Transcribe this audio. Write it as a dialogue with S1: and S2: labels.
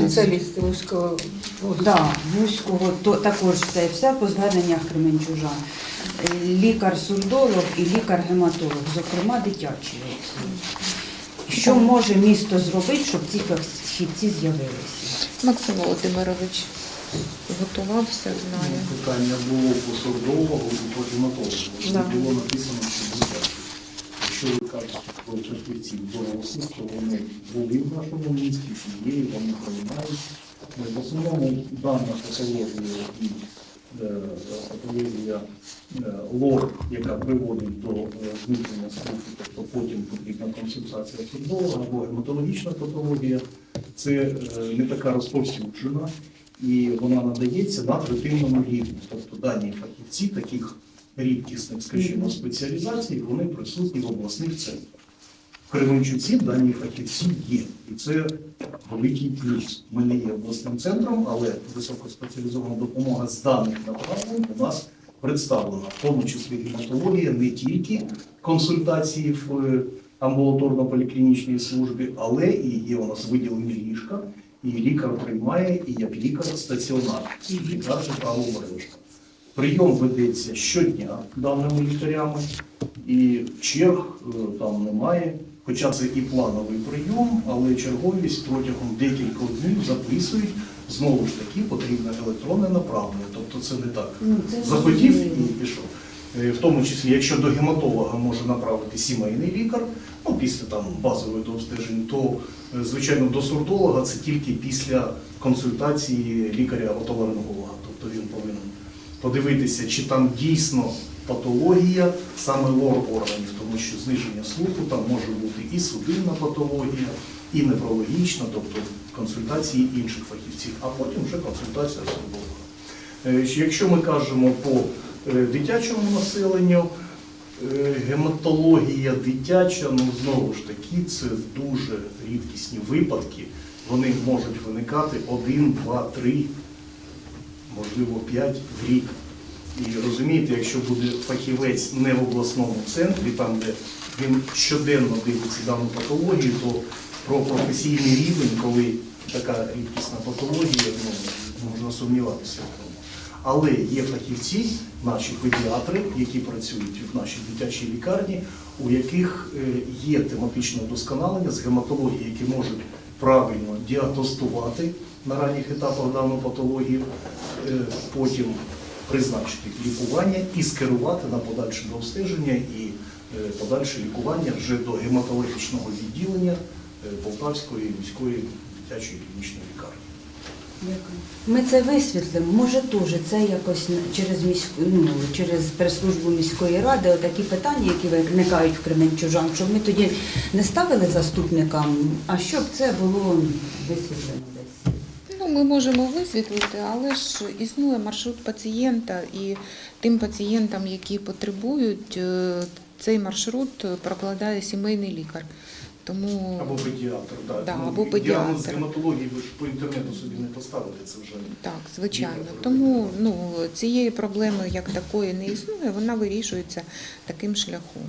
S1: Спеціалісти вузького
S2: Да, вузького то також це все по зверненнях кременчужан. Е, Лікар-сурдолог і лікар-гематолог, зокрема дитячий. Що може місто зробити, щоб ці фахівці з'явилися?
S3: Максим Володимирович готувався, знає.
S4: Питання було по сурдологу і по гематологу.
S1: Да.
S4: Було написано, що фахівців дорослих, то вони були в нашому місті, і є, вони приймають. В основному дана патологія і патологія лор, яка приводить до зниження слуху, тобто потім потрібна консультація сурдолога або гематологічна патологія, це не така розповсюджена і вона надається на третинному рівні. Тобто дані фахівці таких рідкісних, скажімо, спеціалізацій, вони присутні в обласних центрах. В Кременчуці дані фахівці є, і це великий плюс. Ми не є обласним центром, але високоспеціалізована допомога з даних направлень у нас представлена, в тому числі гематологія, не тільки консультації в е, амбулаторно-поліклінічній службі, але і є у нас виділені ліжка, і лікар приймає, і як лікар стаціонар, і лікар правого лежка. Прийом ведеться щодня даними лікарями, і черг е, там немає. Хоча це і плановий прийом, але черговість протягом декількох днів записують. Знову ж таки, потрібне електронне направлення. Тобто це не так.
S2: Ну,
S4: Захотів і пішов. Е, В тому числі, якщо до гематолога може направити сімейний лікар, ну після там базових дообстежень, то е, звичайно до сурдолога це тільки після консультації лікаря-отоларинголога. Він повинен подивитися, чи там дійсно патологія саме лор органів, тому що зниження слуху там може бути і судинна патологія, і неврологічна, тобто консультації інших фахівців, а потім вже консультація сурдолога. Е, Якщо ми кажемо по е, дитячому населенню, е, гематологія дитяча, ну знову ж таки, це дуже рідкісні випадки. Вони можуть виникати один, два, три, можливо, п'ять в рік. І розумієте, якщо буде фахівець не в обласному центрі, там де він щоденно дивиться дану патологію, то про професійний рівень, коли така рідкісна патологія, ну, можна сумніватися в тому. Але є фахівці, наші педіатри, які працюють в нашій дитячій лікарні, у яких е, є тематичне вдосконалення з гематології, які можуть правильно діагностувати на ранніх етапах дану патологію, е, потім призначити лікування і скерувати на подальше дообстеження і е, подальше лікування вже до гематологічного відділення е, Полтавської міської дитячої клінічної лікарні.
S2: Дякую. Ми це висвітлимо. Може, теж це якось через міську, ну, через прес-службу міської ради, отакі питання, які виникають в Кременчужан, щоб ми тоді не ставили заступникам, а щоб це було висвітлено десь.
S3: Ну, ми можемо висвітлити, але ж існує маршрут пацієнта, і тим пацієнтам, які потребують, е, цей маршрут прокладає сімейний лікар. Тому
S4: Або педіатр, так.
S3: Да,
S4: Ну,
S3: або
S4: Діагноз гематології ви ж по інтернету собі не поставите, це вже
S3: так, звичайно. Тому ну, цієї проблеми як такої не існує, вона вирішується таким шляхом.